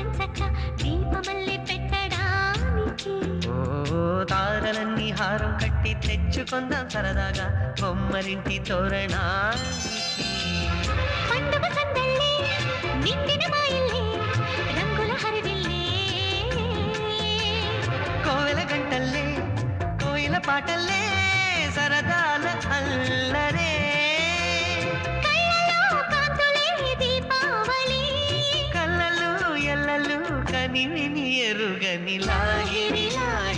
ఎంచక్క దీపమల్లి పెట్టడానికి. ఓ తారలన్నీ హారం కట్టి తెచ్చుకుందాం సరదాగా బొమ్మరింటి తోరణానికి. పండుగ సందళ్ళే నిండిన మా ఇల్లే రంగుల హరివిల్లే. కోవెల గంటల్లే కోయిల పాటల్లే సరదాల ಕನಿವಿನಿಯರು ಗನಿಲಾಗಿರಿಲಾಗಿ